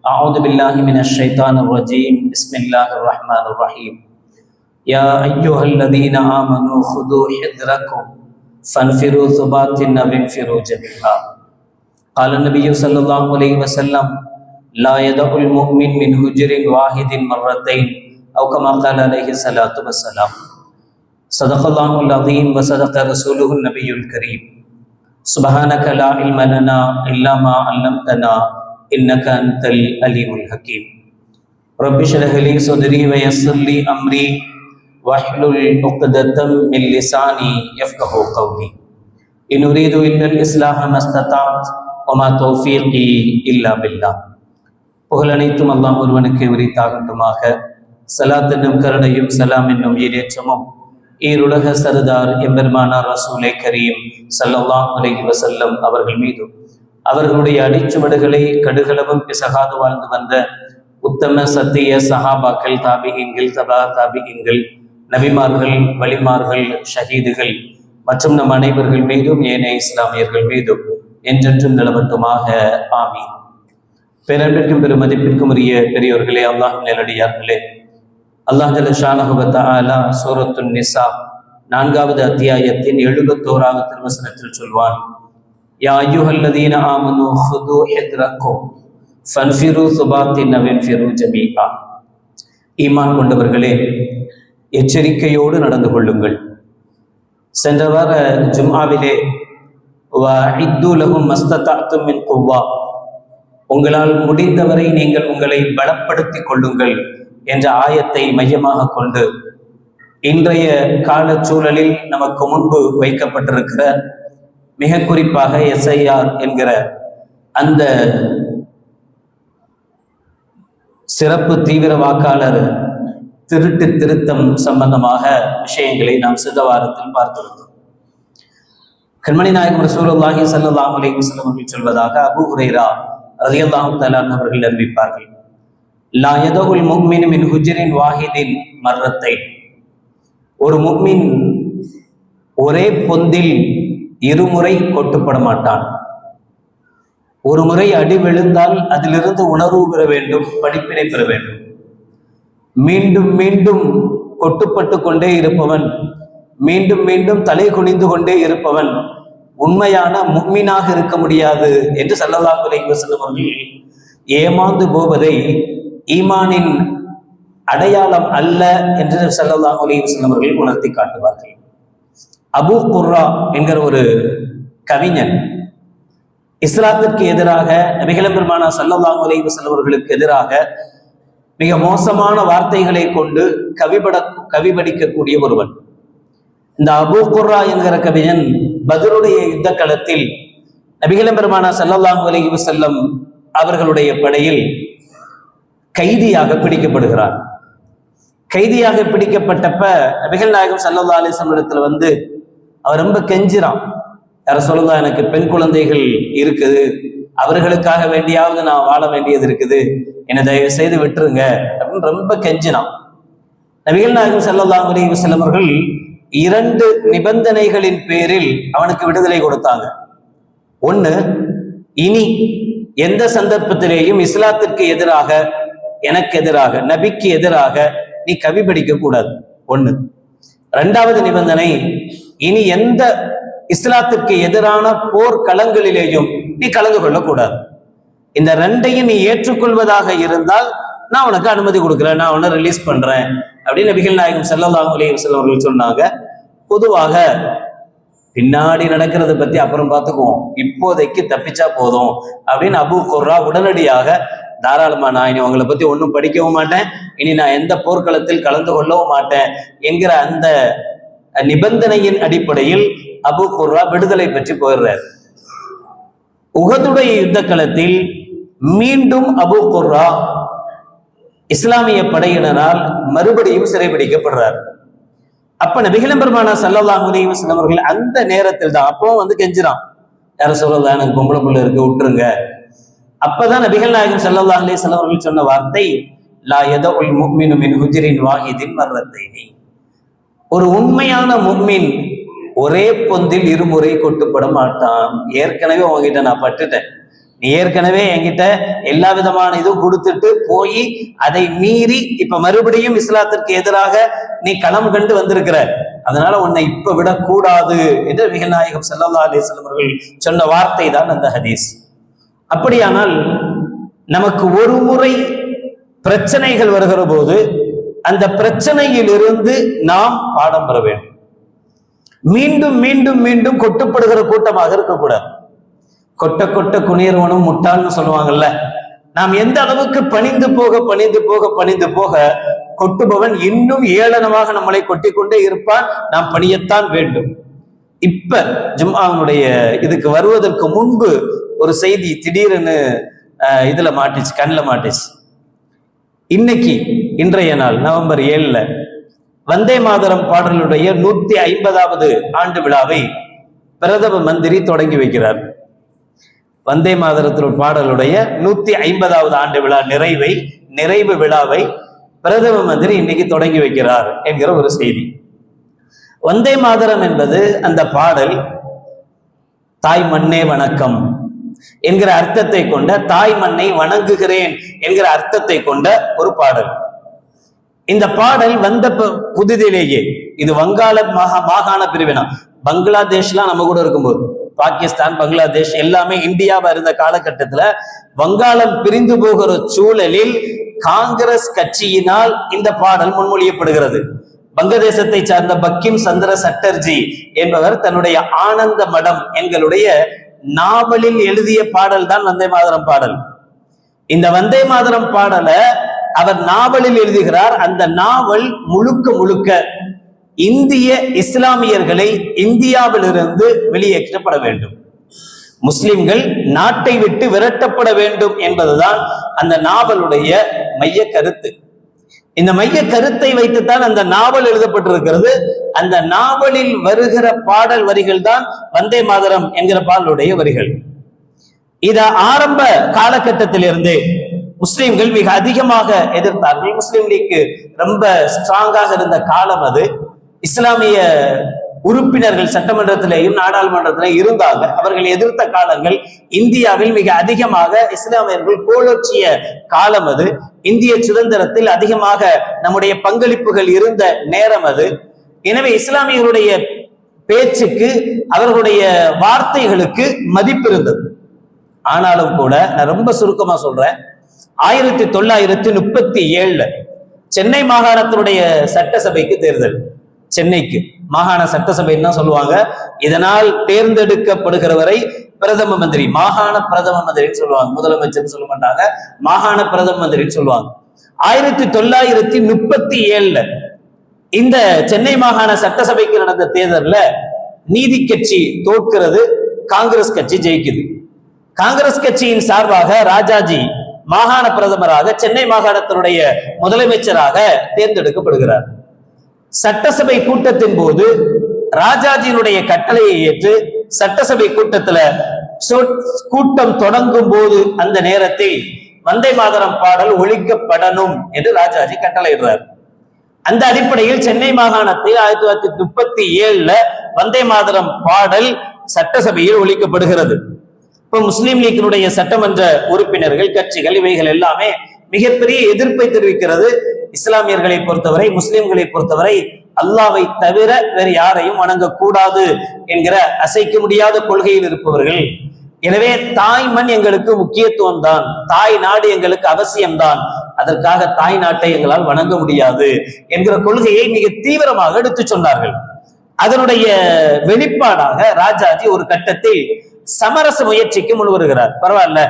أعوذ بالله من الشيطان الرجيم. بسم الله الرحمن الرحيم. يا أيها الذين آمنوا خذوا حذركم فانفروا ثبات أو انفروا جميعا. قال النبي صلى الله عليه وسلم لا يدع المؤمن من هجر واحد مرتين أو كما قال عليه الصلاة والسلام. صدق الله العظيم وصدق رسوله النبي الكريم. سبحانك لا علم لنا إلا ما علمتنا. إنك أنت العليم الحكيم رب اشرح لي صدري ويسر لي أمري واحلل عقدة من لساني يفقه قولي إن أريد إلا الإصلاح ما استطعت وما توفيقي إلا بالله புகழ் அனைத்தும் அல்லாஹ் ஒருவனுக்கு உரித்தாகட்டுமாக சலாத் என்னும் கருணையும் சலாம் என்னும் ஈரேற்றமும் ஈருலக சரதார் எம்பெருமானார் ரசூலை கரீம் சல்லல்லாஹ் அலைஹி வசல்லம் அவர்கள் மீதும் அவர்களுடைய அடிச்சுவடுகளை கடுகளவும் பிசகாது வாழ்ந்து வந்த உத்தம சத்திய சஹாபாக்கள் தாபிகிங்கள் தபா தாபிகிங்கள் நபிமார்கள் வலிமார்கள் ஷஹீதுகள் மற்றும் நம் அனைவர்கள் மீதும் ஏனைய இஸ்லாமியர்கள் மீதும் என்றென்றும் நிலவட்டுமாக. ஆமீன். பேரன்பிற்கும் பெருமதிப்பிற்கும் உரிய பெரியோர்களே அல்லாஹ் நேரடியார்களே அல்லாஹ் ஜல ஷானஹுபத்த சூரத்துன் நிசா நான்காவது அத்தியாயத்தின் எழுபத்தோராவது திருவசனத்தில் சொல்வான் யா الذين آمنوا خذوا حذركم فانفروا சுபாத்தின் وانفروا جميعا. ஈமான் கொண்டவர்களே எச்சரிக்கையோடு நடந்து கொள்ளுங்கள். சென்ற வார ஜும்ஆவிலே வஇத்து மஸ்தத்தாத்தும் மின் குவ்வா உங்களால் முடிந்தவரை நீங்கள் உங்களை பலப்படுத்திக் கொள்ளுங்கள் என்ற ஆயத்தை மையமாக கொண்டு இன்றைய காலச்சூழலில் நமக்கு முன்பு வைக்கப்பட்டிருக்கிற மிக குறிப்பாக எஸ்ஐஆர் என்கிற அந்த சிறப்பு தீவிர வாக்காளர் திருட்டு திருத்தம் சம்பந்தமாக விஷயங்களை நாம் சித்த வாரத்தில் பார்த்திருந்தோம் கண்மணி நாயகம் ரசூலுல்லாஹி ஸல்லல்லாஹு அலைஹி வஸல்லம் அவர்கள் சொல்வதாக அபு உரைரா ரலியல்லாஹு தலான் அவர்கள் அறிவிப்பார்கள். லா எதோல் முஃமினு மின் ஹுஜரின் வாஹிதின் மர்ரத்தை ஒரு முக்மின் ஒரே பொந்தில் இருமுறை கொட்டுப்பட மாட்டான் ஒரு முறை அடி விழுந்தால் அதிலிருந்து உணர்வு பெற வேண்டும் படிப்பினை பெற வேண்டும். மீண்டும் மீண்டும் கொட்டுப்பட்டு கொண்டே இருப்பவன் மீண்டும் மீண்டும் தலை குனிந்து கொண்டே இருப்பவன் உண்மையான முக்மீனாக இருக்க முடியாது என்று சல்லல்லாஹு அலைஹி அவர்கள் ஏமாந்து போவதை ஈமானின் அடையாளம் அல்ல என்று சல்லல்லாஹு அலைஹி அவர்கள் உணர்த்தி காட்டுவார்கள். அபு குர்ரா என்கிற ஒரு கவிஞன். இஸ்லாத்திற்கு எதிராக நபிகளம் பெருமானா சல்லல்லாஹு அலைஹி செல்வர்களுக்கு எதிராக மிக மோசமான வார்த்தைகளை கொண்டு கவிபட கவிபடிக்கக்கூடிய ஒருவன். இந்த அபு குர்ரா என்கிற கவிஞன் பதிலுடைய யுத்த களத்தில் நபிகளம் பெருமானா சல்லல்லாஹு அலைஹி செல்லம் அவர்களுடைய படையில் கைதியாக பிடிக்கப்படுகிறார். கைதியாக பிடிக்கப்பட்டப்ப நபிகள் நாயகம் சல்லா அலிஸ்லம் இடத்துல வந்து அவர் ரொம்ப கெஞ்சிறான். யார சொல்லுதா எனக்கு பெண் குழந்தைகள் இருக்குது. அவர்களுக்காக வேண்டியாவது நான் வாழ வேண்டியது இருக்குது. என்னை தயவு செய்து விட்டுருங்க அப்படின்னு ரொம்ப கெஞ்சினான். நபிகள் நாயகம் செல்லலாம் அலைஹி செல்லவர்கள் இரண்டு நிபந்தனைகளின் பேரில் அவனுக்கு விடுதலை கொடுத்தாங்க. ஒன்று இனி எந்த சந்தர்ப்பத்திலேயும் இஸ்லாத்திற்கு எதிராக எனக்கு எதிராக நபிக்கு எதிராக நீ கவி படிக்க கூடாது. ஒன்று ரெண்டாவது நிபந்தனை இனி எந்த இஸ்லாத்திற்கு எதிரான போர் களங்களிலேயும் நீ கலந்து கொள்ளக்கூடாது. இந்த ரெண்டையும் நீ ஏற்றுக்கொள்வதாக இருந்தால் நான் உனக்கு அனுமதி கொடுக்குறேன் நான் உன்னை ரிலீஸ் பண்றேன் அப்படின்னு நபிகள் நாயகம் செல்லல்லாஹு அலையம் செல்லவர்கள் சொன்னாங்க. பொதுவாக பின்னாடி நடக்கிறத பத்தி அப்புறம் பார்த்துக்குவோம். இப்போதைக்கு தப்பிச்சா போதும் அப்படின்னு அபு குர்ரா உடனடியாக தாராளமா நான் இனி உங்களை பத்தி ஒன்றும் படிக்கவும் மாட்டேன். இனி நான் எந்த போர்க்களத்தில் கலந்து கொள்ளவும் மாட்டேன் என்கிற அந்த நிபந்தனையின் அடிப்படையில் அபு குர்ரா விடுதலை பெற்று போயிடுறார். உகதுடைய யுத்த களத்தில் மீண்டும் அபு குர்ரா இஸ்லாமிய படையினரால் மறுபடியும் சிறைபிடிக்கப்படுறார். அப்ப நபிகளம் பெருமானா சல்லல்லாஹு அலைஹி அவர்கள் அந்த நேரத்தில் தான் அப்போ வந்து கெஞ்சுறான். யார சொல்லலாம் எனக்கு பொம்பளை புள்ள இருக்கு விட்டுருங்க. அப்பதான் நபிகள் நாயகம் சல்லாஹ் அலைஹி சிலவர்கள் அவர்கள் சொன்ன வார்த்தை லா யதஉல் முஃமினு மின் ஹுஜ்ரின் வாஹிதின் நீ ஒரு உண்மையான முன்மின் ஒரே பொந்தில் இருமுறை கொட்டுப்பட மாட்டான். ஏற்கனவே உங்ககிட்ட நான் பட்டுட்டேன். நீ ஏற்கனவே என்கிட்ட எல்லா விதமான இதுவும் கொடுத்துட்டு போய் அதை மீறி இப்ப மறுபடியும் இஸ்லாத்திற்கு எதிராக நீ களம் கண்டு வந்திருக்கிற. அதனால உன்னை இப்ப விடக்கூடாது என்று மிகநாயகம் நாயகம் அலிஸ்லம் அவர்கள் சொன்ன வார்த்தை தான் அந்த ஹதீஸ். அப்படியானால் நமக்கு ஒரு முறை பிரச்சனைகள் வருகிற போது அந்த பிரச்சனையில் இருந்து நாம் பாடம் பெற வேண்டும். மீண்டும் மீண்டும் மீண்டும் கொட்டுப்படுகிற கூட்டமாக இருக்கக்கூடாது. கொட்ட கொட்ட குனியர்வனும் முட்டாள்னு சொல்லுவாங்கல்ல. நாம் எந்த அளவுக்கு பணிந்து போக பணிந்து போக பணிந்து போக கொட்டுபவன் இன்னும் ஏளனமாக நம்மளை கொட்டி கொண்டே இருப்பான். நாம் பணியத்தான் வேண்டும். இப்ப ஜும்ஆனுடைய இதுக்கு வருவதற்கு முன்பு ஒரு செய்தி திடீரென்னு இதுல மாட்டிச்சு கண்ணில் மாட்டிச்சு. இன்னைக்கு இன்றைய நாள் நவம்பர் ஏழுல வந்தே மாதரம் பாடலுடைய நூத்தி ஐம்பதாவது ஆண்டு விழாவை பிரதம மந்திரி தொடங்கி வைக்கிறார். வந்தே மாதரத்தில் பாடலுடைய நூத்தி ஐம்பதாவது ஆண்டு விழா நிறைவை நிறைவு விழாவை பிரதம மந்திரி இன்னைக்கு தொடங்கி வைக்கிறார் என்கிற ஒரு செய்தி. வந்தே மாதரம் என்பது அந்த பாடல் தாய் மண்ணே வணக்கம் என்கிற அர்த்தத்தை கொண்ட தாய் மண்ணை வணங்குகிறேன் என்கிற அர்த்தத்தை கொண்ட ஒரு பாடல். இந்த பாடல் வந்த ப- புதிதிலேயே இது வங்காள மாகா மாகாண பிரிவினா. பங்களாதேஷ்லாம் நம்ம கூட இருக்கும்போது பாகிஸ்தான் பங்களாதேஷ் எல்லாமே இந்தியாவா இருந்த காலகட்டத்துல வங்காளம் பிரிந்து போகிற சூழலில் காங்கிரஸ் கட்சியினால் இந்த பாடல் முன்மொழியப்படுகிறது. வங்கதேசத்தை சார்ந்த பக்கிம் சந்திர சட்டர்ஜி என்பவர் தன்னுடைய ஆனந்த மடம் எங்களுடைய நாவலில் எழுதிய பாடல் தான் வந்தே மாதரம் பாடல். இந்த வந்தே மாதரம் பாடலை அவர் நாவலில் எழுதுகிறார். அந்த நாவல் முழுக்க முழுக்க இந்திய இஸ்லாமியர்களை இந்தியாவிலிருந்து வெளியேற்றப்பட வேண்டும். முஸ்லிம்கள் நாட்டை விட்டு விரட்டப்பட வேண்டும் என்பதுதான் அந்த நாவலுடைய மைய கருத்து. இந்த மைய கருத்தை வைத்துத்தான் அந்த நாவல் எழுதப்பட்டிருக்கிறது. அந்த நாவலில் வருகிற பாடல் வரிகள் தான் வந்தே மாதரம் என்கிற பாடலுடைய வரிகள். இத ஆரம்ப காலகட்டத்திலிருந்தே முஸ்லிம்கள் மிக அதிகமாக எதிர்த்தார்கள். முஸ்லிம் லீக் ரொம்ப ஸ்ட்ராங்காக இருந்த காலம் அது. இஸ்லாமிய உறுப்பினர்கள் சட்டமன்றத்திலேயும் நாடாளுமன்றத்திலேயும் இருந்தாங்க. அவர்கள் எதிர்த்த காலங்கள் இந்தியாவில் மிக அதிகமாக இஸ்லாமியர்கள் கோலோச்சிய காலம் அது. இந்திய சுதந்திரத்தில் அதிகமாக நம்முடைய பங்களிப்புகள் இருந்த நேரம் அது. எனவே இஸ்லாமியர்களுடைய பேச்சுக்கு அவர்களுடைய வார்த்தைகளுக்கு மதிப்பு இருந்தது. ஆனாலும் கூட நான் ரொம்ப சுருக்கமா சொல்றேன். ஆயிரத்தி தொள்ளாயிரத்தி முப்பத்தி ஏழுல சென்னை மாகாணத்தினுடைய சட்டசபைக்கு தேர்தல். சென்னைக்கு. மாகாண சட்டசபைன்னு தான் சொல்லுவாங்க. இதனால் தேர்ந்தெடுக்கப்படுகிறவரை பிரதம மந்திரி மாகாண பிரதம மந்திரின்னு சொல்லுவாங்க. முதலமைச்சர்னு சொல்ல மாட்டாங்க. மாகாண பிரதம மந்திரின்னு சொல்லுவாங்க. ஆயிரத்தி தொள்ளாயிரத்தி முப்பத்தி ஏழுல இந்த சென்னை மாகாண சட்டசபைக்கு நடந்த தேர்தல்ல நீதி கட்சி தோற்கிறது காங்கிரஸ் கட்சி ஜெயிக்குது. காங்கிரஸ் கட்சியின் சார்பாக ராஜாஜி மாகாண பிரதமராக சென்னை மாகாணத்தினுடைய முதலமைச்சராக தேர்ந்தெடுக்கப்படுகிறார். சட்டசபை கூட்டத்தின் போது ராஜாஜியினுடைய கட்டளையை ஏற்று சட்டசபை கூட்டத்துல சொ- கூட்டம் தொடங்கும் போது அந்த நேரத்தில் வந்தே மாதரம் பாடல் ஒழிக்கப்படணும் என்று ராஜாஜி கட்டளையிடுறார். அந்த அடிப்படையில் சென்னை மாகாணத்தில் ஆயிரத்தி தொள்ளாயிரத்தி முப்பத்தி ஏழுல வந்தே மாதரம் பாடல் சட்டசபையில் ஒழிக்கப்படுகிறது. இப்ப முஸ்லீம் லீக்கினுடைய சட்டமன்ற உறுப்பினர்கள் கட்சிகள் இவைகள் எல்லாமே மிகப்பெரிய எதிர்ப்பை தெரிவிக்கிறது இஸ்லாமியர்களை பொறுத்தவரை முஸ்லிம்களை பொறுத்தவரை அல்லாவை தவிர வேறு யாரையும் வணங்கக்கூடாது என்கிற அசைக்க முடியாத கொள்கையில் இருப்பவர்கள். எனவே தாய் மண் எங்களுக்கு முக்கியத்துவம் தான் தாய் நாடு எங்களுக்கு அவசியம்தான் அதற்காக தாய் நாட்டை எங்களால் வணங்க முடியாது என்கிற கொள்கையை மிக தீவிரமாக எடுத்து சொன்னார்கள். அதனுடைய வெளிப்பாடாக ராஜாஜி ஒரு கட்டத்தில் சமரச முயற்சிக்கு முன் வருகிறார் பரவாயில்ல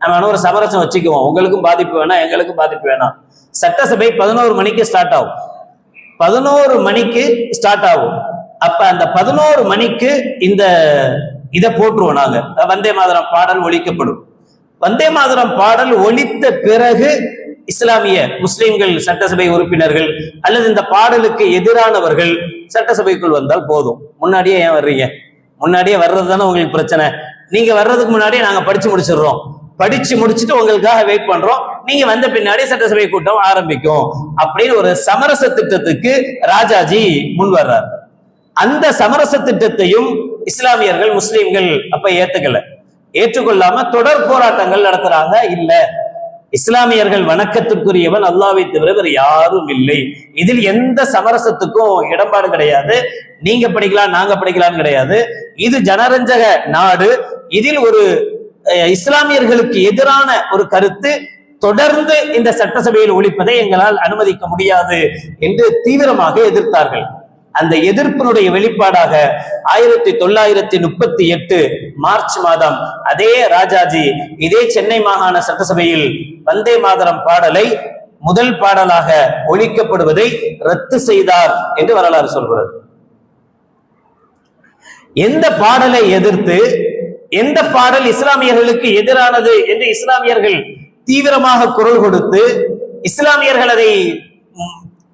நம்ம வேணா ஒரு சமரசம் வச்சுக்குவோம். உங்களுக்கும் பாதிப்பு வேணாம் எங்களுக்கும் பாதிப்பு வேணாம். சட்டசபை பதினோரு மணிக்கு ஸ்டார்ட் ஆகும். பதினோரு மணிக்கு ஸ்டார்ட் ஆகும். அப்ப அந்த பதினோரு மணிக்கு இந்த இதை போட்டுருவோம் நாங்க. வந்தே மாதரம் பாடல் ஒழிக்கப்படும். வந்தே மாதரம் பாடல் ஒழித்த பிறகு இஸ்லாமிய முஸ்லிம்கள் சட்டசபை உறுப்பினர்கள் அல்லது இந்த பாடலுக்கு எதிரானவர்கள் சட்டசபைக்குள் வந்தால் போதும். முன்னாடியே ஏன் வர்றீங்க? முன்னாடியே வர்றது தானே உங்களுக்கு பிரச்சனை. நீங்க வர்றதுக்கு முன்னாடியே நாங்க படிச்சு முடிச்சிடுறோம். படிச்சு முடிச்சுட்டு உங்களுக்காக வெயிட் பண்றோம். நீங்க வந்த பின்னாடி சட்டசபை கூட்டம் ஆரம்பிக்கும். அப்படின்னு ஒரு சமரச திட்டத்துக்கு ராஜாஜி முன் வர்றார். அந்த சமரச திட்டத்தையும் இஸ்லாமியர்கள் முஸ்லீம்கள் அப்ப ஏத்துக்கல. ஏற்றுக்கொள்ளாம தொடர் போராட்டங்கள் நடத்துறாங்க. இல்ல. இஸ்லாமியர்கள் வணக்கத்திற்குரியவன் அல்லாவை தவிர வேறு யாரும் இல்லை. இதில் எந்த சமரசத்துக்கும் இடம்பாடு கிடையாது. நீங்க படிக்கலாம் நாங்க படிக்கலாம்னு கிடையாது. இது ஜனரஞ்சக நாடு. இதில் ஒரு இஸ்லாமியர்களுக்கு எதிரான ஒரு கருத்து தொடர்ந்து இந்த சட்டசபையில் ஒழிப்பதை எங்களால் அனுமதிக்க முடியாது என்று தீவிரமாக எதிர்த்தார்கள். அந்த எதிர்ப்பினுடைய வெளிப்பாடாக ஆயிரத்தி தொள்ளாயிரத்தி முப்பத்தி எட்டு மார்ச் மாதம் அதே ராஜாஜி இதே சென்னை மாகாண சட்டசபையில் வந்தே மாதரம் பாடலை முதல் பாடலாக ஒழிக்கப்படுவதை ரத்து செய்தார் என்று வரலாறு சொல்கிறது. எந்த பாடலை எதிர்த்து எந்த பாடல் இஸ்லாமியர்களுக்கு எதிரானது என்று இஸ்லாமியர்கள் தீவிரமாக குரல் கொடுத்து இஸ்லாமியர்கள் அதை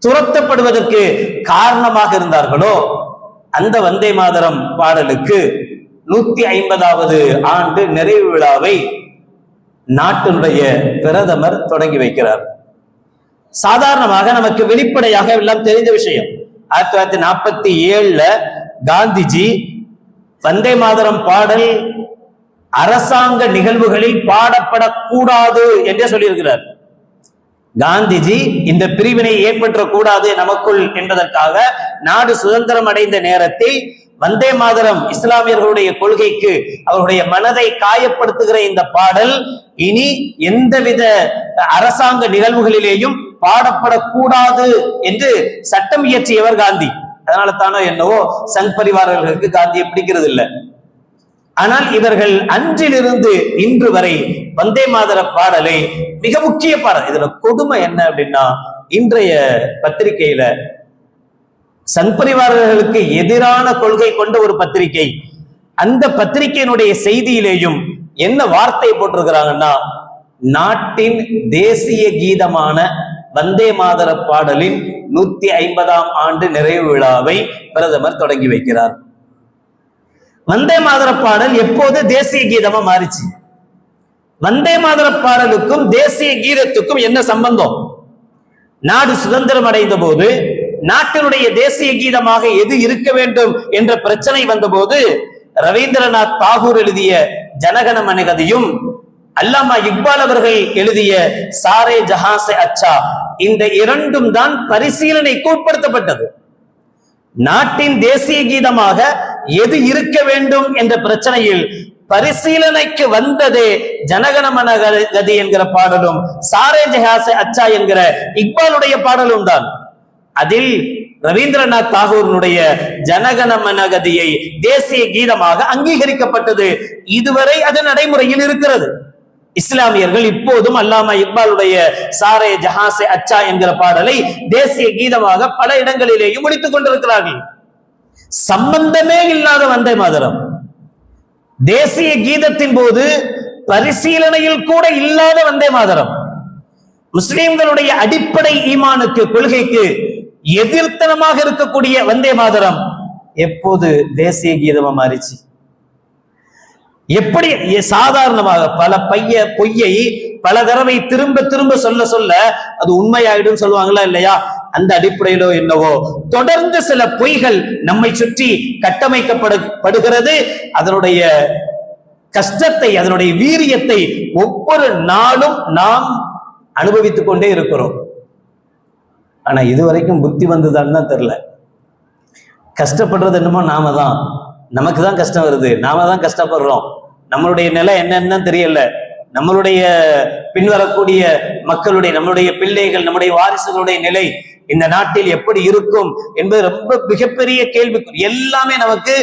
துரத்தப்படுவதற்கு காரணமாக இருந்தார்களோ அந்த வந்தே மாதரம் பாடலுக்கு நூத்தி ஐம்பதாவது ஆண்டு நிறைவு விழாவை நாட்டினுடைய பிரதமர் தொடங்கி வைக்கிறார். சாதாரணமாக நமக்கு வெளிப்படையாக எல்லாம் தெரிந்த விஷயம் ஆயிரத்தி தொள்ளாயிரத்தி நாற்பத்தி ஏழுல காந்திஜி வந்தே மாதரம் பாடல் அரசாங்க நிகழ்வுகளில் பாடப்படக்கூடாது என்றே சொல்லியிருக்கிறார். காந்திஜி இந்த பிரிவினை ஏற்பற்றக்கூடாது நமக்குள் என்பதற்காக நாடு சுதந்திரம் அடைந்த நேரத்தில் வந்தே மாதரம் இஸ்லாமியர்களுடைய கொள்கைக்கு அவருடைய மனதை காயப்படுத்துகிற இந்த பாடல் இனி எந்தவித அரசாங்க நிகழ்வுகளிலேயும் பாடப்படக்கூடாது என்று சட்டம் இயற்றியவர் காந்தி. அதனால தானோ என்னவோ சங் பரிவாரர்களுக்கு காந்தியை பிடிக்கிறது இல்லை ஆனால் இவர்கள் அன்றிலிருந்து இன்று வரை வந்தே மாதர பாடலை மிக முக்கிய பாடல். இதுல கொடுமை என்ன அப்படின்னா இன்றைய பத்திரிகையில சன்பரிவாரர்களுக்கு எதிரான கொள்கை கொண்ட ஒரு பத்திரிகை. அந்த பத்திரிகையினுடைய செய்தியிலேயும் என்ன வார்த்தை போட்டிருக்கிறாங்கன்னா நாட்டின் தேசிய கீதமான வந்தே மாதர பாடலின் நூத்தி ஐம்பதாம் ஆண்டு நிறைவு விழாவை பிரதமர் தொடங்கி வைக்கிறார். வந்தே மாதர பாடல் எப்போது தேசிய கீதமா மாறிச்சு? வந்தே மாதர பாடலுக்கும் தேசிய கீதத்துக்கும் என்ன சம்பந்தம்? நாடு சுதந்திரம் அடைந்த போது நாட்டினுடைய தேசிய கீதமாக எது இருக்க வேண்டும் என்ற பிரச்சனை வந்தபோது ரவீந்திரநாத் தாகூர் எழுதிய ஜனகன மனிததையும் அல்லாமா இக்பால் அவர்கள் எழுதிய சாரே ஜஹாசே அச்சா இந்த இரண்டும் தான் பரிசீலனைக்கு உட்படுத்தப்பட்டது நாட்டின் தேசிய கீதமாக எது இருக்க வேண்டும் என்ற பிரச்சனையில் பரிசீலனைக்கு வந்ததே ஜனகணமன கதி என்கிற பாடலும் சாரே ஜஹாசே அச்சா என்கிற இக்பாலுடைய பாடலும் தான். அதில் ரவீந்திரநாத் தாகூரினுடைய ஜனகணமன கதியை தேசிய கீதமாக அங்கீகரிக்கப்பட்டது. இதுவரை அது நடைமுறையில் இருக்கிறது. இஸ்லாமியர்கள் இப்போதும் அல்லாமா இக்பாலுடைய சாரே ஜஹாசே அச்சா என்கிற பாடலை தேசிய கீதமாக பல இடங்களிலேயும் முடித்துக் கொண்டிருக்கிறார்கள். சம்பந்தமே இல்லாத வந்தே மாதரம். தேசிய கீதத்தின் போது பரிசீலனையில் கூட இல்லாத வந்தே மாதரம். முஸ்லிம்களுடைய அடிப்படை ஈமானுக்கு கொள்கைக்கு எதிர்த்தனமாக இருக்கக்கூடிய வந்தே மாதரம். எப்போது தேசிய கீதமா மாறிச்சு? எப்படி சாதாரணமாக பல பைய பொய்யை பல தடவை திரும்ப திரும்ப சொல்ல சொல்ல அது உண்மையாயிடும் சொல்லுவாங்களா இல்லையா? அந்த அடிப்படையிலோ என்னவோ. தொடர்ந்து சில பொய்கள் நம்மை சுற்றி கட்டமைக்கப்படுகிறது. அதனுடைய கஷ்டத்தை அதனுடைய வீரியத்தை ஒவ்வொரு நாளும் நாம் அனுபவித்துக் கொண்டே இருக்கிறோம். ஆனா இதுவரைக்கும் புத்தி வந்ததான்னு தான் தெரியல. கஷ்டப்படுறது என்னமோ நாம தான். நமக்கு தான் கஷ்டம் வருது. நாம தான் கஷ்டப்படுறோம். நம்மளுடைய நிலை என்னன்னு தெரியல. நம்மளுடைய பின்வரக்கூடிய மக்களுடைய நம்மளுடைய பிள்ளைகள் நம்முடைய வாரிசுகளுடைய நிலை இந்த நாட்டில் எப்படி இருக்கும் என்பது ரொம்ப மிகப்பெரிய கேள்வி எல்லாமே நமக்கு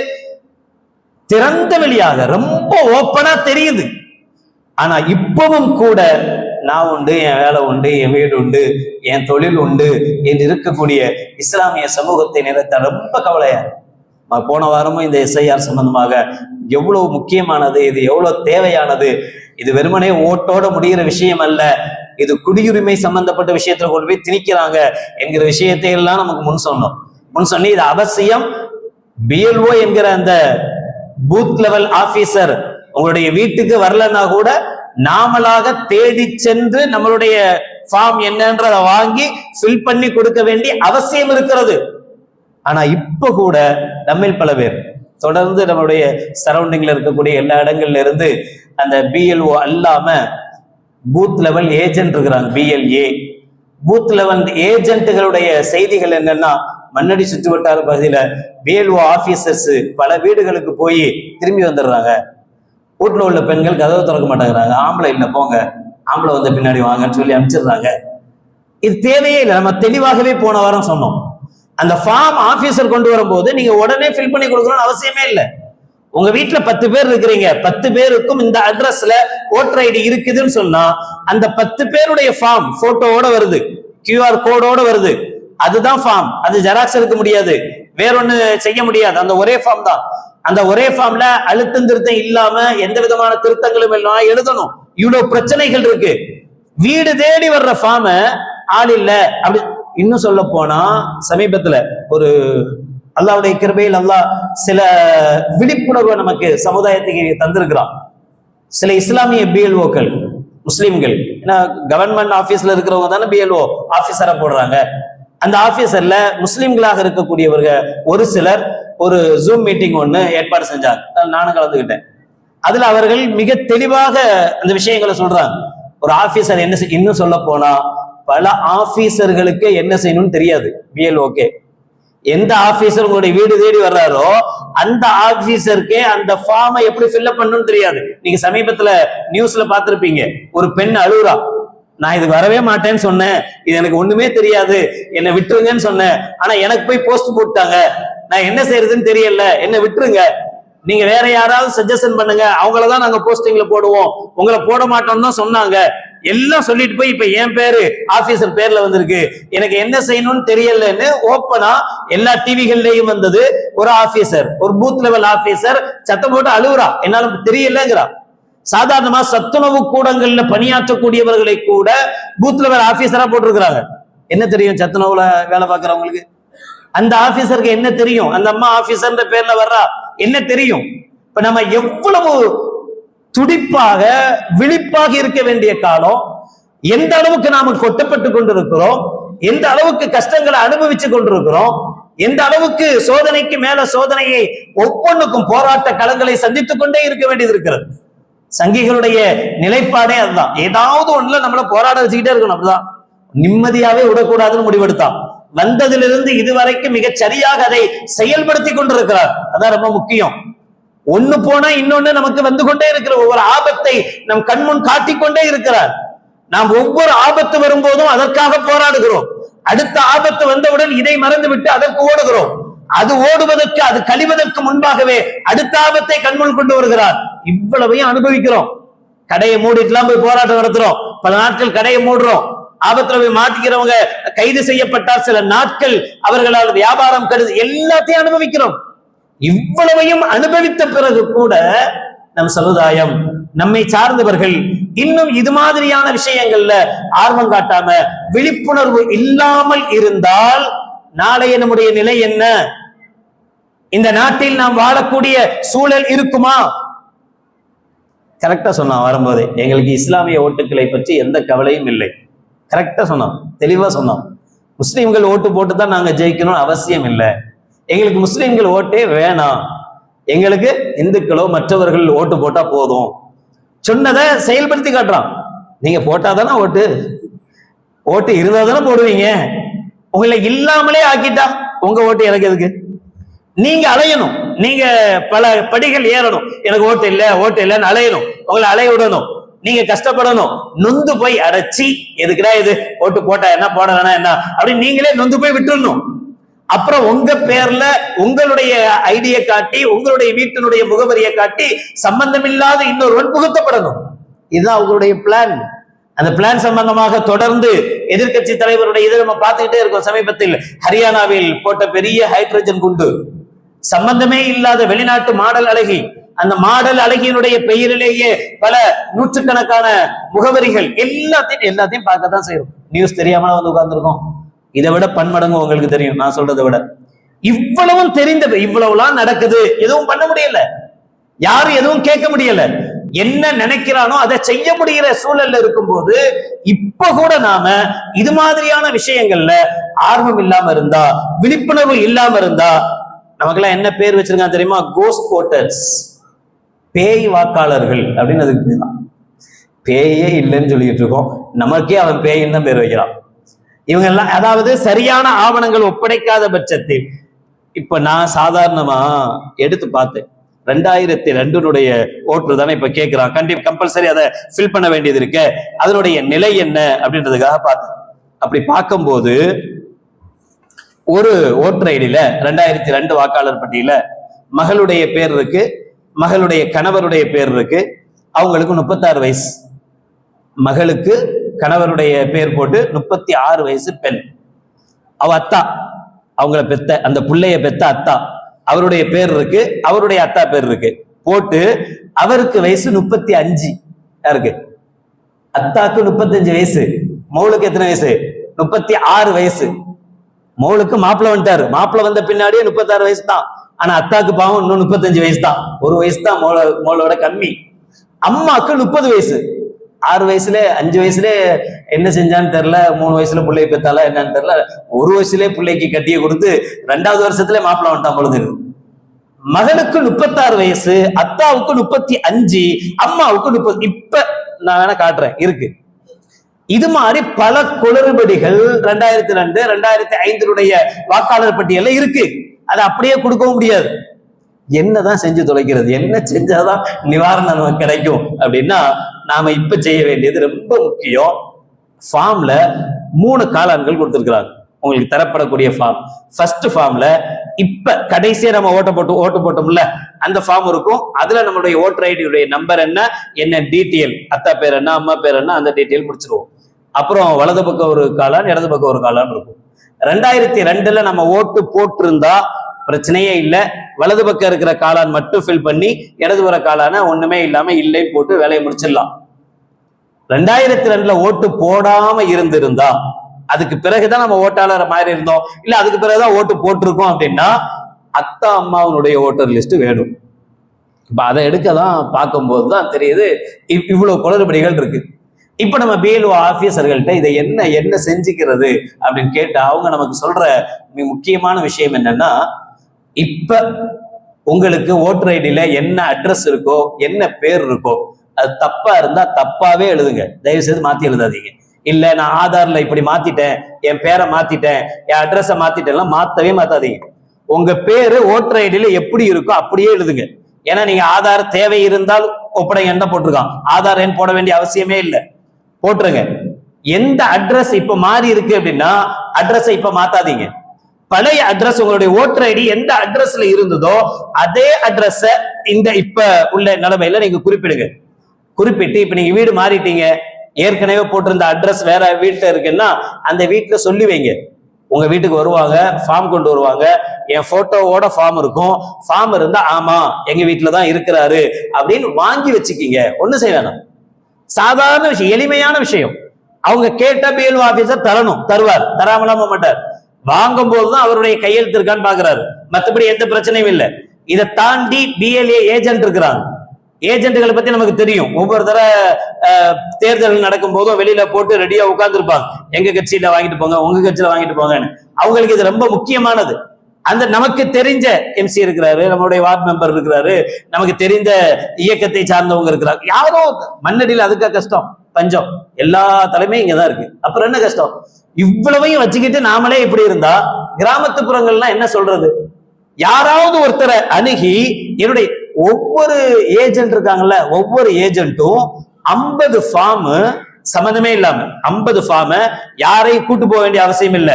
திறந்த வெளியாக ரொம்ப ஓப்பனா தெரியுது ஆனா இப்பவும் கூட நான் உண்டு என் வேலை உண்டு என் வீடு உண்டு என் தொழில் உண்டு என்று இருக்கக்கூடிய இஸ்லாமிய சமூகத்தை நிறுத்த ரொம்ப கவலையா இருக்கு. போன வாரமும் இந்த எஸ்ஐஆர் சம்பந்தமாக எவ்வளவு முக்கியமானது இது எவ்வளவு தேவையானது இது வெறுமனே ஓட்டோட முடிகிற விஷயம் அல்ல. இது குடியுரிமை சம்பந்தப்பட்ட விஷயத்துல கொண்டு போய் திணிக்கிறாங்க என்கிற விஷயத்தை எல்லாம் நமக்கு முன் சொன்னோம் முன் சொன்னி இது அவசியம். பிஎல்ஓ என்கிற அந்த பூத் லெவல் ஆபீசர் உங்களுடைய வீட்டுக்கு வரலன்னா கூட நாமளாக தேடி சென்று நம்மளுடைய ஃபார்ம் என்னன்றதை வாங்கி ஃபில் பண்ணி கொடுக்க வேண்டிய அவசியம் இருக்கிறது. ஆனா இப்ப கூட நம்மில் பல பேர் தொடர்ந்து நம்மளுடைய சரௌண்டிங்ல இருக்கக்கூடிய எல்லா இடங்கள்ல இருந்து அந்த பிஎல்ஓ அல்லாம பூத் லெவல் ஏஜென்ட் இருக்கிறாங்க பிஎல்ஏ பூத் லெவல் ஏஜென்ட்டுகளுடைய செய்திகள் என்னன்னா மண்ணடி சுற்றுவட்டார பகுதியில பிஎல்ஓ ஆபீசர்ஸ் பல வீடுகளுக்கு போய் திரும்பி வந்துடுறாங்க. வீட்டில் உள்ள பெண்கள் கதவை திறக்க மாட்டேங்கிறாங்க. ஆம்பளை இல்லை போங்க. ஆம்பளை வந்து பின்னாடி வாங்கன்னு சொல்லி அனுப்பிச்சிடுறாங்க. இது தேவையே இல்லை. நம்ம தெளிவாகவே போன வாரம் சொன்னோம். அந்த ஃபார்ம் ஆஃபீஸர் கொண்டு வரும்போது நீங்க உடனே ஃபில் பண்ணி கொடுக்கணும்னு அவசியமே இல்லை. உங்க வீட்டுல பத்து பேர் இருக்கிறீங்க. பத்து பேருக்கும் இந்த அட்ரஸ்ல ஓட்டர் ஐடி இருக்குதுன்னு சொன்னா அந்த பத்து பேருடைய ஃபார்ம் போட்டோவோட வருது. கியூஆர் கோடோட வருது. அதுதான் ஃபார்ம் அது ஜெராக்ஸ் எடுக்க முடியாது. வேறொன்னு செய்ய முடியாது. அந்த ஒரே ஃபார்ம் தான். அந்த ஒரே ஃபார்ம்ல அழுத்தம் திருத்தம் இல்லாம எந்த விதமான திருத்தங்களும் இல்லாம எழுதணும். இவ்வளவு பிரச்சனைகள் இருக்கு. வீடு தேடி வர்ற ஃபார்ம ஆள் இல்ல. அப்படி இன்னும் சொல்ல போனா சமீபத்துல ஒரு அல்லாவுடைய கிருபையில் அல்லாஹ் சில விழிப்புணர்வை நமக்கு சமுதாயத்துக்கு தந்திருக்கிறான். சில இஸ்லாமிய பிஎல்ஓக்கள் முஸ்லீம்கள் ஏன்னா கவர்மெண்ட் ஆஃபீஸ்ல இருக்கிறவங்க தானே பிஎல்ஓ ஆஃபீஸரை போடுறாங்க. அந்த ஆஃபீஸர்ல முஸ்லீம்களாக இருக்கக்கூடியவர்கள் ஒரு சிலர் ஒரு ஜூம் மீட்டிங் ஒன்று ஏற்பாடு செஞ்சாங்க. நானும் கலந்துக்கிட்டேன். அதுல அவர்கள் மிக தெளிவாக அந்த விஷயங்களை சொல்றாங்க. ஒரு ஆபீசர் என்ன இன்னும் சொல்ல போனா பல ஆபீசர்களுக்கு என்ன செய்யணும்னு தெரியாது. பிஎல்ஓகே எந்த ஆபீசர் உங்களுடைய வீடு தேடி வர்றாரோ அந்த ஆபீசருக்கே அந்த ஃபார்மை எப்படி ஃபில்அப் பண்ணணும்னு தெரியாது. நீங்க சமீபத்துல நியூஸ்ல பாத்திருப்பீங்க ஒரு பெண் அழுகுறா. நான் இது வரவே மாட்டேன்னு சொன்னேன். இது எனக்கு ஒண்ணுமே தெரியாது. என்னை விட்டுருங்கன்னு சொன்னேன். ஆனா எனக்கு போய் போஸ்ட் போட்டாங்க நான் என்ன செய்யறதுன்னு தெரியல. என்ன விட்டுருங்க. நீங்க வேற யாராவது சஜஷன் பண்ணுங்க. அவங்களதான் நாங்க போஸ்டிங்ல போடுவோம். உங்களை போட மாட்டோம்னு தான் சொன்னாங்க. எல்லாம் சொல்லிட்டு போய் இப்ப என் பேரு ஆபீசர் பேர்ல வந்திருக்கு. எனக்கு என்ன செய்யணும்னு தெரியலன்னு ஓப்பனா எல்லா டிவிகள்லயும் வந்தது ஒரு ஆபீசர் ஒரு பூத் லெவல் ஆபீசர் சத்தம் போட்டு அழுகுறா. என்னால தெரியலங்கிறா. சாதாரணமா சத்துணவு கூடங்கள்ல பணியாற்றக்கூடியவர்களை கூட பூத் லெவல் ஆபீசரா போட்டிருக்கிறாங்க. என்ன தெரியும் சத்துணவுல வேலை பார்க்கறவங்களுக்கு? அந்த ஆபீசருக்கு என்ன தெரியும்? அந்த அம்மா ஆபீசர்ன்ற பேர்ல வர்றா. என்ன தெரியும்? இப்ப நம்ம எவ்வளவு துடிப்பாக விழிப்பாக இருக்க வேண்டிய காலம் எந்த அளவுக்கு நாம கொட்டப்பட்டு கொண்டிருக்கிறோம் எந்த அளவுக்கு கஷ்டங்களை அனுபவிச்சு கொண்டிருக்கிறோம் எந்த அளவுக்கு சோதனைக்கு மேல சோதனையை ஒவ்வொன்றுக்கும் போராட்ட களங்களை சந்தித்துக் கொண்டே இருக்க வேண்டியது இருக்கிறது. சங்கிகளுடைய நிலைப்பாடே அதுதான். ஏதாவது ஒண்ணுல நம்மள போராட வச்சுக்கிட்டே இருக்கணும் அப்படிதான். நிம்மதியாவே விடக்கூடாதுன்னு முடிவெடுத்தான். வந்ததிலிருந்து இதுவரைக்கும் மிகச் சரியாக அதை செயல்படுத்தி கொண்டிருக்கிறார். அதான் ரொம்ப முக்கியம். ஒண்ணு போனா இன்னொன்னு நமக்கு வந்து கொண்டே இருக்கிற ஒவ்வொரு ஆபத்தை நம் கண்முன் காட்டிக்கொண்டே இருக்கிறார். நாம் ஒவ்வொரு ஆபத்து வரும்போதும் அதற்காக போராடுகிறோம். அடுத்த ஆபத்து வந்தவுடன் இதை மறந்து விட்டு அதற்கு ஓடுகிறோம். அது ஓடுவதற்கு அது கழிவதற்கு முன்பாகவே அடுத்த ஆபத்தை கண்முன் கொண்டு வருகிறார். இவ்வளவையும் அனுபவிக்கிறோம். கடையை மூடிட்டுலாம் போய் போராட்டம் நடத்துறோம். பல நாட்கள் கடையை மூடுறோம். ஆபத்துல போய் மாட்டிக்கிறவங்க கைது செய்யப்பட்டால் சில நாட்கள் அவர்களால் வியாபாரம் கருது எல்லாத்தையும் அனுபவிக்கிறோம். இவ்வளவையும் அனுபவித்த பிறகு கூட நம் சமுதாயம் நம்மை சார்ந்தவர்கள் இன்னும் இது மாதிரியான விஷயங்கள்ல ஆர்வம் காட்டாம விழிப்புணர்வு இல்லாமல் இருந்தால் நாளைய நம்முடைய நிலை என்ன? இந்த நாட்டில் நாம் வாழக்கூடிய சூழல் இருக்குமா? கரெக்டா சொன்னான் வரும்போதே. எங்களுக்கு இஸ்லாமிய ஓட்டுக்களை பற்றி எந்த கவலையும் இல்லை. கரெக்டா சொன்னோம் தெளிவா சொன்னோம் முஸ்லீம்கள் ஓட்டு போட்டு தான் நாங்க ஜெயிக்கணும்னு அவசியம் இல்லை. எங்களுக்கு முஸ்லீம்கள் ஓட்டே வேணாம். எங்களுக்கு இந்துக்களோ மற்றவர்கள் ஓட்டு போட்டா போதும். சொன்னதை செயல்படுத்தி காட்டுறான். நீங்க போட்டா தானே ஓட்டு? ஓட்டு இருந்தா தானே போடுவீங்க. உங்களை இல்லாமலே ஆக்கிட்டா உங்க ஓட்டு எனக்கு எதுக்கு? நீங்க அலையணும். நீங்க பல படிகள் ஏறணும். எனக்கு ஓட்டு இல்லை ஓட்டு இல்லைன்னு அலையணும். உங்களை அலைய விடணும். நீங்க கஷ்டப்படணும். நொந்து போய் அடைச்சி எதுக்குடா இது? ஓட்டு போட்டா என்ன போட வேணா என்ன? அப்படின்னு நீங்களே நொந்து போய் விட்டுடணும் அப்புறம் உங்க பேர்ல உங்களுடைய ஐடியை காட்டி உங்களுடைய வீட்டினுடைய முகவரியை காட்டி சம்பந்தமில்லாத இன்னொருவன் புகுத்தப்படணும். இதுதான் உங்களுடைய பிளான் அந்த பிளான் சம்பந்தமாக தொடர்ந்து எதிர்க்கட்சி தலைவருடைய இதை நம்ம பார்த்துக்கிட்டே இருக்கோம். சமீபத்தில் ஹரியானாவில் போட்ட பெரிய ஹைட்ரஜன் குண்டு. சம்பந்தமே இல்லாத வெளிநாட்டு மாடல் அழகி. அந்த மாடல் அழகியினுடைய பெயரிலேயே பல நூற்றுக்கணக்கான முகவரிகள் எல்லாத்தையும் எல்லாத்தையும் பார்க்கத்தான் செய்யறோம் நியூஸ் தெரியாமல வந்து உட்கார்ந்துருக்கோம். இதை விட பன்மடங்கு உங்களுக்கு தெரியும் நான் சொல்றதை விட. இவ்வளவும் தெரிந்த இவ்வளவுலாம் நடக்குது எதுவும் பண்ண முடியல. யாரும் எதுவும் கேட்க முடியல. என்ன நினைக்கிறானோ அதை செய்ய முடிகிற சூழல்ல இருக்கும்போது இப்ப கூட நாம இது மாதிரியான விஷயங்கள்ல ஆர்வம் இல்லாம இருந்தா விழிப்புணர்வு இல்லாம இருந்தா நமக்கெல்லாம் என்ன பேர் வச்சிருக்காங்க தெரியுமா? கோஸ்ட் கோட்டர்ஸ் பேய் வாக்காளர்கள் அப்படின்னு அதுக்கு பேர் பேயே இல்லைன்னு சொல்லிட்டு இருக்கோம். நமக்கே அவன் பேயின்னு தான் பேர் வைக்கிறான். இவங்க எல்லாம் அதாவது சரியான ஆவணங்கள் ஒப்படைக்காத பட்சத்தில் இப்ப நான் சாதாரணமா எடுத்து பார்த்தேன். ரெண்டாயிரத்தி ரெண்டுனுடைய ஓட்டு தானே இப்ப கேட்கிறான் கண்டிப்பா கம்பல்சரி அதை ஃபில் பண்ண வேண்டியது இருக்கு. அதனுடைய நிலை என்ன அப்படின்றதுக்காக பார்த்தேன். அப்படி பார்க்கும்போது ஒரு ஓட்டர் ஐடியில ரெண்டாயிரத்தி ரெண்டு வாக்காளர் பட்டியல மகளுடைய பேர் இருக்கு மகளுடைய கணவருடைய பேர் இருக்கு அவங்களுக்கு முப்பத்தாறு வயசு. மகளுக்கு கணவருடைய பேர் போட்டு முப்பத்தி ஆறு வயசு பெண். அவ அத்தா. அவங்கள பெத்த அந்த பிள்ளைய பெத்த அத்தா. அவருடைய பேர் இருக்கு அவருடைய அத்தா பேர் இருக்கு. போட்டு அவருக்கு வயசு முப்பத்தி அஞ்சு. இருக்கு அத்தாக்கு முப்பத்தஞ்சு வயசு. மவுளுக்கு எத்தனை வயசு? முப்பத்தி ஆறு வயசு. மவுளுக்கு மாப்பிள்ள வந்துட்டாரு. மாப்பிள்ள வந்த பின்னாடியே முப்பத்தாறு வயசு தான். ஆனா அத்தாக்கு பாவம் இன்னும் முப்பத்தஞ்சு வயசு தான். ஒரு வயசு தான் மோள மோளோட கம்மி. அம்மாக்கு முப்பது வயசு. ஆறு வயசுல அஞ்சு வயசுல என்ன செஞ்சான்னு தெரியல மூணு வயசுல பிள்ளைய பெத்தாலா என்னன்னு தெரியல ஒரு வயசுல பிள்ளைக்கு கட்டிய கொடுத்து ரெண்டாவது வருஷத்துல மாப்பிள்ள வந்துட்டான் பொழுது மகனுக்கு முப்பத்தாறு வயசு அத்தாவுக்கு முப்பத்தி அஞ்சு அம்மாவுக்கு முப்பது இப்ப நான் வேணா காட்டுறேன் இருக்கு. இது மாதிரி பல குளறுபடிகள் ரெண்டாயிரத்தி ரெண்டு ரெண்டாயிரத்தி ஐந்தினுடைய வாக்காளர் பட்டியல்ல இருக்கு. அதை அப்படியே கொடுக்கவும் முடியாது. என்னதான் செஞ்சு தொலைக்கிறது என்ன செஞ்சாதான் நிவாரணம் கிடைக்கும் அப்படின்னா நாம இப்ப செய்ய வேண்டியது ரொம்ப முக்கியம். ஃபார்ம்ல மூணு காளான்கள் கொடுத்துருக்குறாங்க. உங்களுக்கு தரப்படக்கூடிய ஃபார்ம் ஃபர்ஸ்ட் ஃபார்ம்ல இப்ப கடைசியா நம்ம ஓட்ட போட்டு ஓட்டு போட்டோம்ல அந்த ஃபார்ம் இருக்கும். அதுல நம்மளுடைய ஓட்டர் ஐடியுடைய நம்பர் என்ன? என்ன டீட்டெயில் அத்தா பேர் என்ன அம்மா பேர் என்ன அந்த டீட்டெயில் முடிச்சிருவோம் அப்புறம் வலது பக்கம் ஒரு காளான் இடது பக்கம் ஒரு காளான் இருக்கும். ரெண்டாயிரத்தி ரெண்டுல நம்ம ஓட்டு போட்டிருந்தா பிரச்சனையே இல்லை. வலது பக்கம் இருக்கிற காளான் மட்டும் ஃபில் பண்ணி இடதுபுற வர காளான ஒண்ணுமே இல்லாம இல்லை போட்டு வேலையை முடிச்சிடலாம். ரெண்டாயிரத்தி ரெண்டுல ஓட்டு போடாம இருந்திருந்தா அதுக்கு பிறகுதான் நம்ம ஓட்டாளர் மாதிரி இருந்தோம். இல்ல அதுக்கு பிறகுதான் ஓட்டு போட்டிருக்கோம் அப்படின்னா அத்தா அம்மாவனுடைய ஓட்டர் லிஸ்ட் வேணும். இப்ப அதை எடுக்க தான் பார்க்கும்போது தான் தெரியுது இவ்- இவ்வளவு குளறுபடிகள் இருக்கு. இப்ப நம்ம பிஎல்ஓ ஆபீசர்கள்ட்ட இதை என்ன என்ன செஞ்சுக்கிறது அப்படின்னு கேட்டு அவங்க நமக்கு சொல்ற மிக முக்கியமான விஷயம் என்னன்னா இப்ப உங்களுக்கு ஓட்டர் ஐடியில என்ன அட்ரஸ் இருக்கோ என்ன பேர் இருக்கோ அது தப்பா இருந்தா தப்பாவே எழுதுங்க. தயவு செய்து மாத்தி எழுதாதீங்க. இல்ல நான் ஆதார்ல இப்படி மாத்திட்டேன் என் பேரை மாத்திட்டேன் என் அட்ரஸை மாத்திட்டேன் மாத்தவே மாத்தாதீங்க. உங்க பேரு ஓட்டர் ஐடியில எப்படி இருக்கோ அப்படியே எழுதுங்க. ஏன்னா நீங்க ஆதார் தேவை இருந்தால் ஒப்படைங்கன்னு என்ன போட்டிருக்கான். ஆதார் எண் போட வேண்டிய அவசியமே இல்லை. போட்டுருங்க. எந்த அட்ரஸ் இப்ப மாறி இருக்கு அப்படின்னா அட்ரஸை இப்ப மாத்தாதீங்க. பழைய அட்ரஸ் உங்களுடைய ஓட்டர் ஐடி எந்த அட்ரஸ்ல இருந்ததோ அதே அட்ரஸ இந்த இப்ப உள்ள நிலைமையில நீங்க குறிப்பிடுங்க. குறிப்பிட்டு இப்ப நீங்க வீடு மாறிட்டீங்க. ஏற்கனவே போட்டிருந்த அட்ரஸ் வேற வீட்டுல இருக்குன்னா அந்த வீட்டுல சொல்லி வைங்க. உங்க வீட்டுக்கு வருவாங்க ஃபார்ம் கொண்டு வருவாங்க. என் போட்டோவோட ஃபார்ம் இருக்கும். ஃபார்ம் இருந்தா ஆமா எங்க வீட்டுல தான் இருக்கிறாரு அப்படின்னு வாங்கி வச்சுக்கீங்க. ஒண்ணு செய்ய வேணாம். சாதாரண விஷயம் எளிமையான விஷயம். அவங்க கேட்ட பிஎல்ஓ ஆபீசர் தரணும் தருவார். தராமலாம மாட்டார். வாங்கும் போதுதான் அவருடைய கையெழுத்து இருக்கான்னு பாக்குறாரு. மத்தபடி எந்த பிரச்சனையும் இல்லை. இதை தாண்டி பிஎல்ஏ ஏஜென்ட் இருக்கிறாங்க. ஏஜென்ட்டுகளை பத்தி நமக்கு தெரியும். ஒவ்வொரு தர தேர்தல்கள் தேர்தல் நடக்கும் போதும் வெளியில போட்டு ரெடியா உட்காந்துருப்பாங்க எங்க கட்சியில வாங்கிட்டு போங்க உங்க கட்சியில வாங்கிட்டு போங்கன்னு. அவங்களுக்கு இது ரொம்ப முக்கியமானது. அந்த நமக்கு தெரிஞ்ச எம்சி இருக்கிறாரு நம்மளுடைய வார்டு மெம்பர் இருக்கிறாரு நமக்கு தெரிந்த இயக்கத்தை சார்ந்தவங்க இருக்கிறாங்க. யாரோ மண்ணடியில் அதுக்காக கஷ்டம். பஞ்சம். எல்லா தலைமையும் இங்கதான் இருக்கு. அப்புறம் என்ன கஷ்டம்? இவ்வளவையும் வச்சுக்கிட்டு நாமளே இப்படி இருந்தா கிராமத்து புறங்கள்லாம் என்ன சொல்றது? யாராவது ஒருத்தரை அணுகி என்னுடைய ஒவ்வொரு ஏஜென்ட் இருக்காங்கல்ல ஒவ்வொரு ஏஜென்ட்டும் ஐம்பது ஃபார்ம் சம்மந்தமே இல்லாம ஐம்பது ஃபார்ம யாரையும் கூட்டு போக வேண்டிய அவசியம் இல்ல.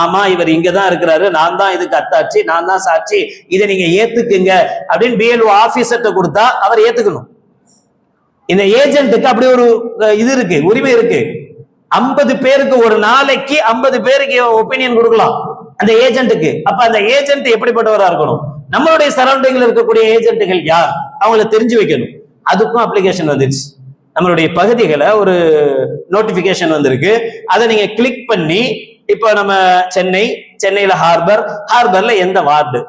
ஆமா இவர் இங்கதான் இருக்கிறாரு நான் தான் இதுக்கு அத்தாட்சி நான் தான் சாட்சி இதை நீங்க ஏத்துக்குங்க அப்படின்னு பிஎல்ஓ ஆபீசர்ட்ட கொடுத்தா அவர் ஏத்துக்கணும். இந்த ஏஜென்ட்டுக்கு அப்படி ஒரு இது இருக்கு உரிமை இருக்கு. ஐம்பது பேருக்கு ஒரு நாளைக்கு ஐம்பது பேருக்கு ஒப்பீனியன் கொடுக்கலாம் அந்த ஏஜென்ட்டுக்கு அப்ப அந்த ஏஜென்ட் எப்படிப்பட்டவரா இருக்கணும்? நம்மளுடைய சரௌண்டிங்ல இருக்கக்கூடிய ஏஜென்ட்டுகள் யார்? அவங்கள தெரிஞ்சு வைக்கணும். அதுக்கும் அப்ளிகேஷன் வந்துருச்சு. நம்மளுடைய பகுதிகளை ஒரு நோட்டிபிகேஷன் வந்திருக்கு. அதை நீங்க கிளிக் பண்ணி இப்போ நம்ம சென்னை சென்னையில ஹார்பர் ஹார்பர்ல எந்த வார்டு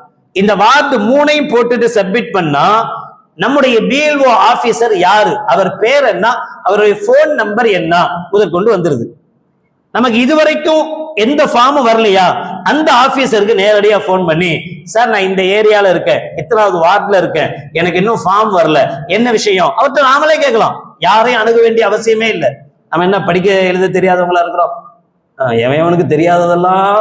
இந்த வார்டு மூணையும் போட்டுட்டு சப்மிட் பண்ணா நம்முடைய பிஎல்ஓ ஆபீசர் யாரு? அவர் பேர் என்ன? அவருடைய போன் நம்பர் என்ன? முதற்கொண்டு வந்துருது. நமக்கு இதுவரைக்கும் எந்த ஃபார்மும் வரலையா? அந்த ஆபீசருக்கு நேரடியா ஃபோன் பண்ணி சார் நான் இந்த ஏரியால இருக்கேன். இத்தனாவது வார்டில் இருக்கேன். எனக்கு இன்னும் ஃபார்ம் வரல. என்ன விஷயம்? அவர்கிட்ட நாமளே கேட்கலாம். யாரையும் அணுக வேண்டிய அவசியமே இல்லை. நம்ம என்ன படிக்க எழுத தெரியாதவங்களா இருக்கிறோம்? எவனுக்கு தெரியாததெல்லாம்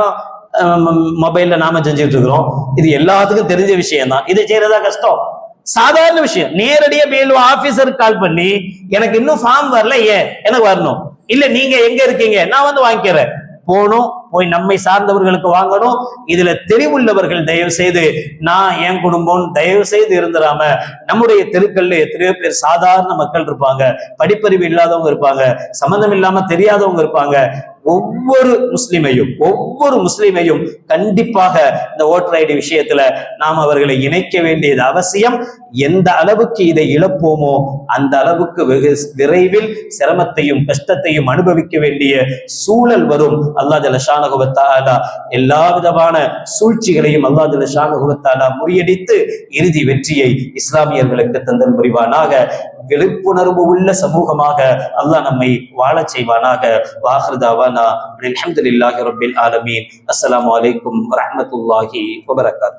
மொபைல்ல நாம செஞ்சுட்டு இருக்கிறோம். இது எல்லாத்துக்கும் தெரிஞ்ச விஷயம் தான் இதை செய்யறதா கஷ்டம். சாதாரண விஷயம். நேரடியா பேலுவா ஆபீசருக்கு கால் பண்ணி எனக்கு இன்னும் ஃபார்ம் வரல ஏன்? எனக்கு வரணும். இல்ல நீங்க எங்க இருக்கீங்க? நான் வந்து வாங்கிக்கிறேன். போகணும் போய் நம்மை சார்ந்தவர்களுக்கு வாங்கணும். இதுல தெரிவுள்ளவர்கள் தயவு செய்து நான் என் குடும்பம் தயவு செய்து இருந்துடாம நம்முடைய தெருக்கள்ல எத்தனையோ பேர் சாதாரண மக்கள் இருப்பாங்க. படிப்பறிவு இல்லாதவங்க இருப்பாங்க. சம்பந்தம் இல்லாம தெரியாதவங்க இருப்பாங்க. ஒவ்வொரு முஸ்லிமையும் ஒவ்வொரு முஸ்லிமையும் கண்டிப்பாக இந்த ஓட்டர் ஐடி விஷயத்துல நாம் அவர்களை இணைக்க வேண்டியது அவசியம். எந்த அளவுக்கு இதை இழப்போமோ அந்த அளவுக்கு வெகு விரைவில் சிரமத்தையும் கஷ்டத்தையும் அனுபவிக்க வேண்டிய சூழல் வரும். அல்லாஹ் ஜலஷானகுவத்தாலா எல்லா விதமான சூழ்ச்சிகளையும் அல்லாஹ் ஜலஷானகுவத்தாலா முறியடித்து இறுதி வெற்றியை இஸ்லாமியர்களுக்கு தந்தல் புரிவானாக. விழிப்புணர்வு உள்ள சமூகமாக அல்லாஹ் நம்மை வாழச் செய்வானாக. வாஹ்ரதாவானா அலமதுல்லாஹி ரபில் ஆலமீன் அஸ்லாம் அலைக்கும் வரமத்துல்லாஹி வபரகாத்துஹு